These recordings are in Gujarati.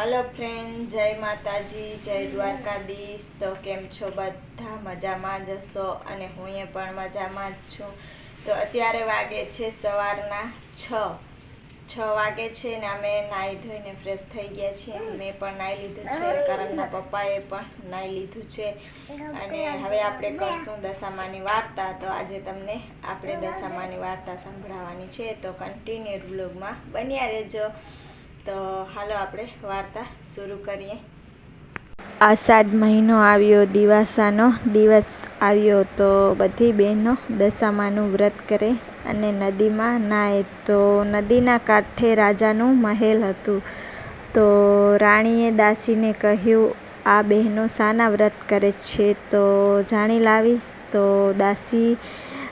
હલો ફ્રેન્ડ જય માતાજી જય દ્વારકાધીશ તો કેમ છો? બધા મજામાં જ હશો અને હું એ પણ મજામાં જ છું. તો અત્યારે વાગે છે સવારના છ. છ વાગે છે ને અમે નાહી ધોઈને ફ્રેશ થઈ ગયા છીએ. મેં પણ નાહી લીધું છે. કરણના પપ્પાએ પણ નાહી લીધું છે. અને હવે આપણે કરશું દશામાની વાર્તા. તો આજે તમને આપણે દશામાની વાર્તા સંભળાવવાની છે. તો કન્ટિન્યુ બ્લોગમાં બન્યા રહેજો. તો હાલો આપણે વાર્તા શરૂ કરીએ. આષાઢ મહિનો આવ્યો, દિવાસાનો દિવસ આવ્યો તો બધી બહેનો દશામાનું વ્રત કરે અને નદીમાં નાહે તો નદીના કાંઠે રાજાનું મહેલ હતું. તો રાણીએ દાસીને કહ્યું, આ બહેનો શાના વ્રત કરે છે તો જાણી લાવીશ. તો દાસી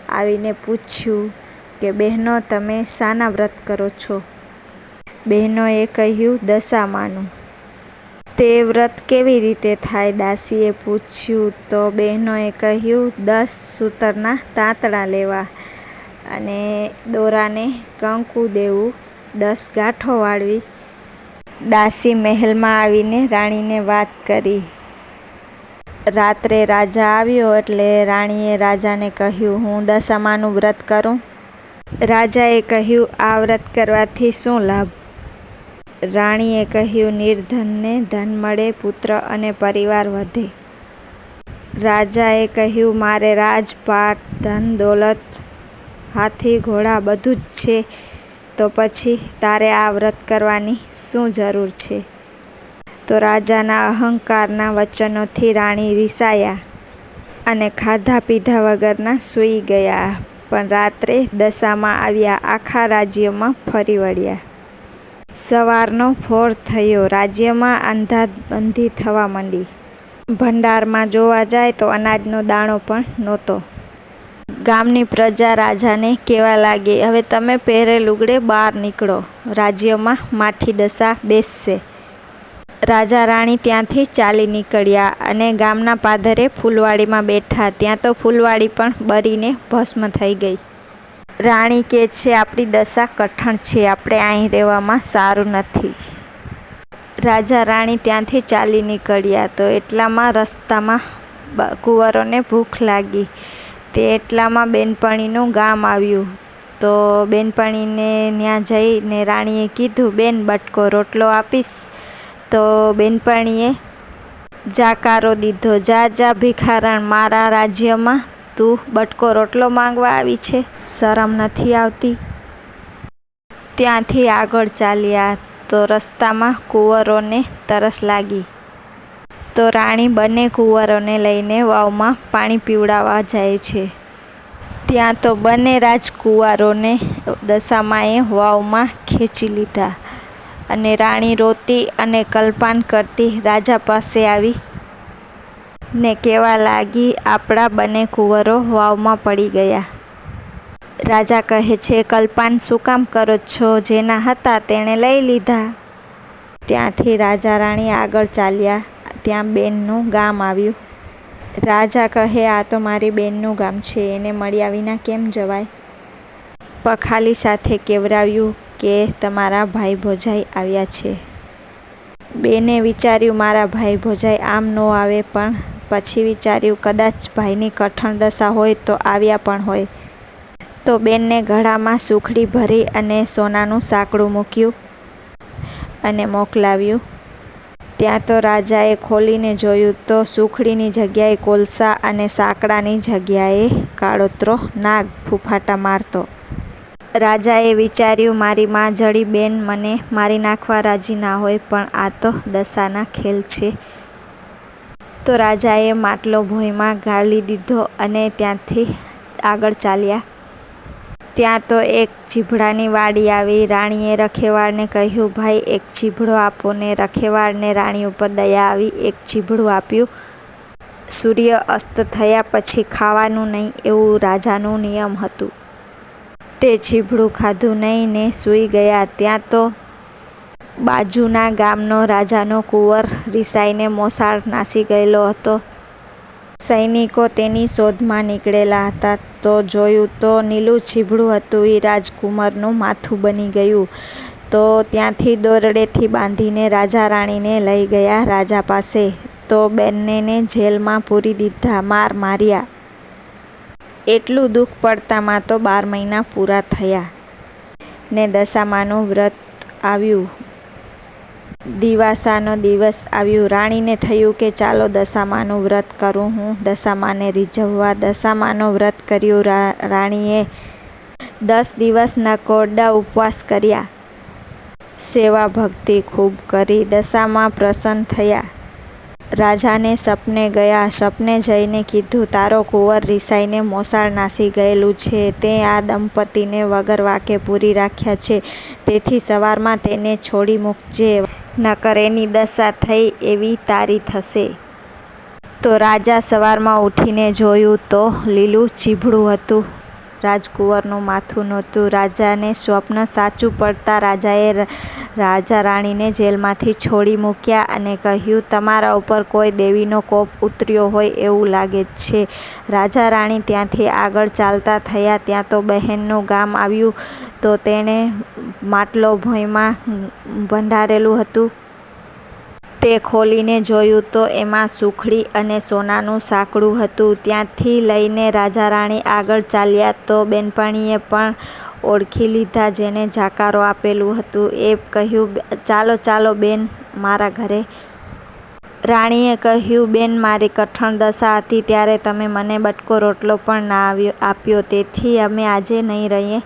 આવીને પૂછ્યું કે, બહેનો, તમે શાના વ્રત કરો છો? બહેનોએ કહ્યું દશામાનું તે વ્રત કેવી રીતે થાય દાસીએ પૂછ્યું તો બહેનોએ કહ્યું, દસ સૂતરના તાંતણા લેવા અને દોરાને કંકુ દેવું, દસ ગાંઠો વાળવી. દાસી મહેલમાં આવીને રાણીને વાત કરી. રાત્રે રાજા આવ્યો એટલે રાણીએ રાજાને કહ્યું, હું દશામાનું વ્રત કરું. રાજાએ કહ્યું, આ વ્રત કરવાથી શું લાભ? રાણીએ કહ્યું, નિર્ધનને ધન મળે, પુત્ર અને પરિવાર વધે. રાજાએ કહ્યું, મારે રાજપાટ, ધન, દોલત, હાથી, ઘોડા બધું જ છે. તો પછી તારે આ વ્રત કરવાની શું જરૂર છે? તો રાજાના અહંકારના વચનોથી રાણી રિસાયા અને ખાધા પીધા વગરના સૂઈ ગયા. પણ રાત્રે દશામાં આવ્યા, આખા રાજ્યમાં ફરી વળ્યા. સવારનો ફોર થયો. રાજ્યમાં અંધાબંધી થવા માંડી. ભંડારમાં જોવા જાય તો અનાજનો દાણો પણ નહોતો. ગામની પ્રજા રાજાને કહેવા લાગી, હવે તમે પહેરે લુગડે બહાર નીકળો. રાજ્યમાં માઠી ડસા બેસશે. રાજા રાણી ત્યાંથી ચાલી નીકળ્યા અને ગામના પાદરે ફૂલવાડીમાં બેઠા. ત્યાં તો ફૂલવાડી પણ બળીને ભસ્મ થઈ ગઈ. રાણી કે છે, આપણી દશા કઠણ છે, આપણે અહીં રહેવામાં સારું નથી. રાજા રાણી ત્યાંથી ચાલી નીકળ્યા તો એટલામાં રસ્તામાં કુંવરોને ભૂખ લાગી. તે એટલામાં બેનપણીનું ગામ આવ્યું. તો બેનપણીને ત્યાં જઈને રાણીએ કીધું, બેન, બટકો રોટલો આપીશ. તો બેનપણીએ જાકારો દીધો, જા જા ભિખારણ, મારા રાજ્યમાં તું બટકો રોટલો માંગવા આવી છે? શરમ નથી આવતી. ત્યાંથી આગળ ચાલ્યા તો રસ્તામાં કુંવરોને તરસ લાગી. તો રાણી બંને કુંવરોને લઈને વાવમાં પાણી પીવડાવવા જાય છે. ત્યાં તો બંને રાજકુંવારોને દશામાએ વાવમાં ખેંચી લીધા અને રાણી રોતી અને કલ્પાન કરતી રાજા પાસે આવી ને કહેવા લાગી આપણા બંને કુંવરો વાવમાં પડી ગયા. રાજા કહે છે, કલ્પાન, શું કામ કરો છો? જેના હતા તેણે લઈ લીધા. ત્યાંથી રાજા રાણી આગળ ચાલ્યા. ત્યાં બેનનું ગામ આવ્યું. રાજા કહે, આ તો મારી બેનનું ગામ છે, એને મળ્યા વિના કેમ જવાય? પખાલી સાથે કેવરાવ્યું કે, તમારા ભાઈ ભોજાઈ આવ્યા છે. બેને વિચાર્યું, મારા ભાઈ ભોજાઈ આમ ન આવે પણ પછી વિચાર્યું, કદાચ ભાઈની કઠણ દશા હોય તો આવ્યા પણ હોય. તો બેનને ગળામાં સુખડી ભરી અને સોનાનું સાંકડું મૂક્યું અને મોકલાવ્યું. ત્યાં તો રાજાએ ખોલીને જોયું, તો સુખડીની જગ્યાએ કોલસા અને સાંકડાની જગ્યાએ કાળોતરો નાગ ફૂફાટા મારતો. રાજાએ વિચાર્યું, મારી માં જડી બેન મને મારી નાખવા રાજી ના હોય, પણ આ તો દશાના ખેલ છે. તો રાજાએ માટલો ભોંયમાં ગાળી દીધો અને ત્યાંથી આગળ ચાલ્યા. ત્યાં તો એક ચીભડાની વાડી આવી. રાણીએ રખેવાળને કહ્યું, ભાઈ, એક ચીભડો આપો ને રખેવાળને રાણી ઉપર દયા આવી. એક ચીભડું આપ્યું. સૂર્ય અસ્ત થયા પછી ખાવાનું નહીં એવું રાજાનું નિયમ હતું. તે ચીભડું ખાધું નહીં ને સૂઈ ગયા. ત્યાં તો બાજુના ગામનો રાજાનો કુંવર રિસાઈને મોસાળ નાસી ગયેલો હતો. સૈનિકો તેની શોધમાં નીકળેલા હતા. તો જોયું તો નીલું છીબડું હતું એ રાજકુમારનું માથું બની ગયું. તો ત્યાંથી દોરડેથી બાંધીને રાજા રાણીને લઈ ગયા રાજા પાસે. તો બંનેને જેલમાં પૂરી દીધા, માર માર્યા. એટલું દુઃખ પડતામાં તો બાર મહિના પૂરા થયા ને દશામાનું વ્રત આવ્યું. દિવાસાનો દિવસ આવ્યું. રાણીને થયું કે ચાલો દશામાનું વ્રત કરું હું. દશામાને રીઝવવા દશામાનું વ્રત કર્યું. રાણીએ દસ દિવસના કોરડા ઉપવાસ કર્યા. સેવા ભક્તિ ખૂબ કરી. દશામાં પ્રસન્ન થયા. રાજાને સપને ગયા. સપને જઈને કીધું, તારો કુંવર રિસાઈને મોસાળ નાસી ગયેલું છે. તે આ દંપતીને વગર વાકે પૂરી રાખ્યા છે. તેથી સવારમાં તેને છોડી મૂકજે. નકર એની દશા થઈ એવી તારી થશે. તો રાજા સવારમાં ઉઠીને જોયું તો લીલું ચીભડું હતું. રાજકુંવરનું માથું નહોતું. રાજાને સ્વપ્ન સાચું પડતા રાજાએ રાજા રાણીને જેલમાંથી છોડી મૂક્યા અને કહ્યું, તમારા ઉપર કોઈ દેવીનો કોપ ઉતર્યો હોય એવું લાગે છે. રાજા રાણી ત્યાંથી આગળ ચાલતા થયા. ત્યાં તો બહેનનું ગામ આવ્યું તો તેણે માટલો ભોંયમાં ભંડારેલું હતું. તે ખોલીને જોયું તો એમાં સુખડી અને સોનાનું સાંકળું હતું. ત્યાંથી લઈને રાજા રાણી આગળ ચાલ્યા તો બેનપણીએ પણ ઓળખી લીધા જેને જાકારો આપેલું હતું. એ કહ્યું, ચાલો ચાલો બેન, મારા ઘરે. રાણીએ કહ્યું, બેન, મારી કઠણ દશા હતી ત્યારે તમે મને બટકો રોટલો પણ ના આવ્યો, આપ્યો. તેથી અમે આજે નહીં રહીએ.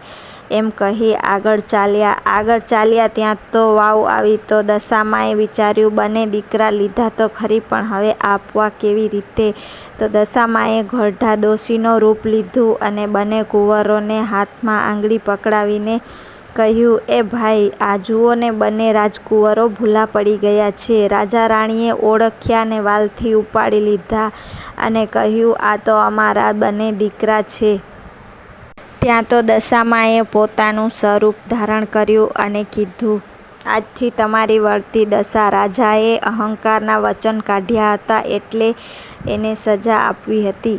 એમ કહી આગળ ચાલ્યા. આગળ ચાલ્યા ત્યાં તો વાવ આવી તો દશામાએ વિચાર્યું, બંને દીકરા લીધા તો ખરી, પણ હવે આપવા કેવી રીતે? તો દશામાએ ઘરડા ડોશીનો રૂપ લીધું અને બંને કુંવરોને હાથમાં આંગળી પકડાવીને કહ્યું, એ ભાઈ, આ જુઓ ને બંને રાજકુંવરો ભૂલા પડી ગયા છે. રાજા રાણીએ ઓળખ્યા ને વાલથી ઉપાડી લીધા અને કહ્યું, આ તો અમારા બંને દીકરા છે. ત્યાં તો દશામાએ પોતાનું સ્વરૂપ ધારણ કર્યું અને કીધું, આજથી તમારી વળતી દશા રાજાએ અહંકારના વચન કાઢ્યા હતા એટલે એને સજા આપવી હતી.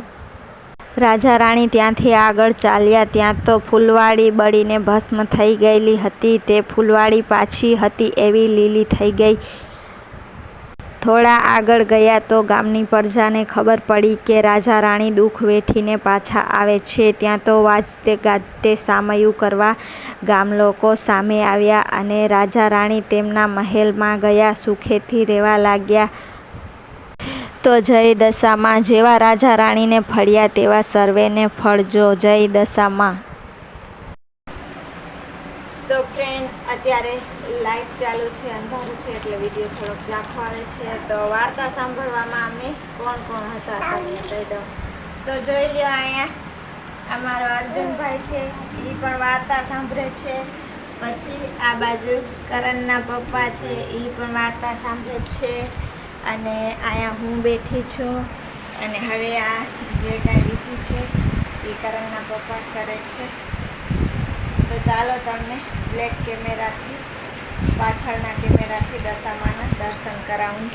રાજા રાણી ત્યાંથી આગળ ચાલ્યા, ત્યાં તો ફૂલવાડી બળીને ભસ્મ થઈ ગયેલી હતી, તે ફૂલવાડી પાછી હતી એવી લીલી થઈ ગઈ. થોડા આગળ ગયા તો ગામની પ્રજાને ખબર પડી કે રાજા રાણી દુઃખ વેઠીને પાછા આવે છે. ત્યાં તો વાજતે ગાજતે સામયું કરવા ગામ લોકો સામે આવ્યા અને રાજા રાણી તેમના મહેલમાં ગયા સુખેથી રહેવા લાગ્યા. તો જય દશામાં જેવા રાજા રાણીને ફળ્યા તેવા સર્વેને ફળજો જય દશામાં તો ફ્રેન્ડ અત્યારે લાઇટ ચાલુ છે, અંધારું છે, એટલે વીડિયો થોડોક ઝાંખો છે. તો વાર્તા સાંભળવામાં અમે કોણ કોણ હતા તો જોઈ લ્યો અહીંયા અમારો અર્જુનભાઈ છે, એ પણ વાર્તા સાંભળે છે. પછી આ બાજુ કરણના પપ્પા છે, એ પણ વાર્તા સાંભળે છે. અને અહીંયા હું બેઠી છું. અને હવે આ જે કાંઈ લીધું છે, એ કરણના પપ્પા કરે છે. તો ચાલો તમને બ્લેક કેમેરાથી પાછળના કેમેરાથી દશામાના દર્શન કરાવું.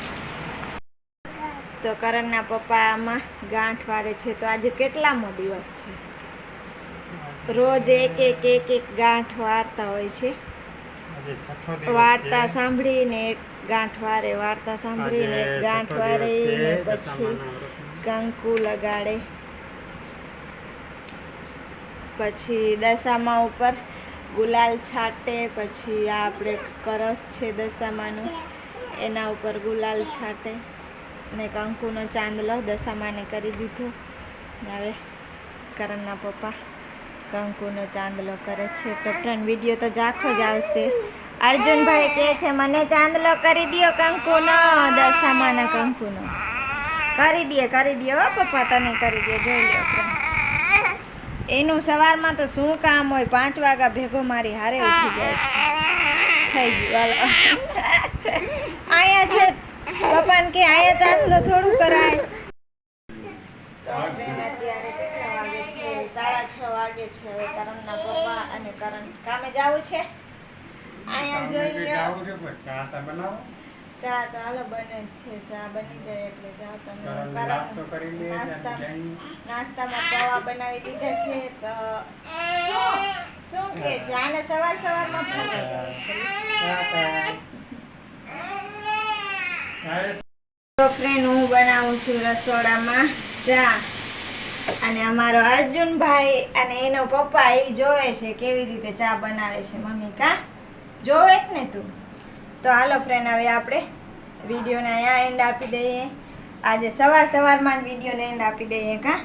તો કરણના પપ્પા આમાં ગાંઠ વારે છે. તો આજે કેટલામો દિવસ છે? રોજ એક એક એક એક ગાંઠ વારતા હોય છે. વાર્તા સાંભળીને એક ગાંઠ વારે વાર્તા સાંભળીને એક ગાંઠ વારે પછી કંકુ લગાડે. પછી દશામાં ઉપર ગુલાલ છાંટે, પછી આ આપણે કરસ છે દશામાનું, એના ઉપર ગુલાલ છાંટે. ને કંકુનો ચાંદલો દશામાને કરી દીધો. હવે કરણના પપ્પા કંકુનો ચાંદલો કરે છે. તો વીડિયો તો જાખો જ આવશે. અર્જુનભાઈ કહે છે, મને ચાંદલો કરી દ્યો કંકુનો દશામાના કંકુનો કરી દે કરી દો પપ્પા, તને કરી દે જોઈ લો. એનું સવારમાં તો શું કામ હોય? પાંચ વાગ્યા ભેગો મારી હારે ઉઠી જાય છે. થઈ ગયું આયા અહીંયા છે. પપ્પાને કે અહીંયા ચાંદલો થોડું કરાય. સાડા છ વાગે છે. હવે કરણના પપ્પા અને કરણ કામે જવું છે? અહીંયા જોઈ ચા તા હાલો બને જ છે ચા બની જાય એટલે ચા તમે નાસ્તો કરી લે નાસ્તામાં પૌવા બનાવી દીધા છે તો શું? કે છે આને સવાર સવારમાં ફોન ફ્રેન્ડ હું. બનાવું છું રસોડામાં ચા. અને અમારો અર્જુનભાઈ અને એનો પપ્પા એ જોવે છે કેવી રીતે ચા બનાવે છે મમ્મી કા? જોવે જ ને તું. તો હાલો ફ્રેન્ડ હવે આપણે વિડીયોને અહીંયા એન્ડ આપી દઈએ. આજે સવાર સવારમાં જ વિડીયોને એન્ડ આપી દઈએ, કાં?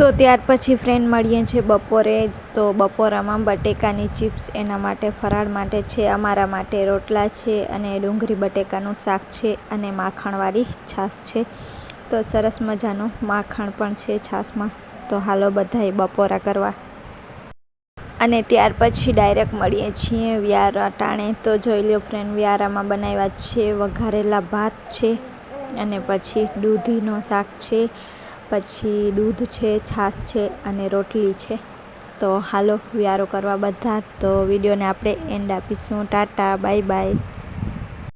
તો ત્યાર પછી ફ્રેન્ડ મળીએ છીએ બપોરે. તો બપોરામાં બટેકાની ચિપ્સ એના માટે, ફરાળ માટે છે, અમારા માટે રોટલા છે અને ડુંગળી બટેકાનું શાક છે અને માખણવાળી છાશ છે. તો સરસ મજાનું માખણ પણ છે છાશમાં. તો હાલો બધાએ બપોરા કરવા. અને ત્યાર પછી ડાયરેક્ટ મળીએ છીએ વ્યારા ટાણે. તો જોઈ લો ફ્રેન્ડ વ્યારામાં બનાવ્યા છે વઘારેલા ભાત છે અને પછી દૂધીનો શાક છે, પછી દૂધ છે, છાશ છે અને રોટલી છે. તો હાલો, વ્યારો કરવા બધા. તો વિડીયોને આપણે એન્ડ આપીશું. Tata, bye bye.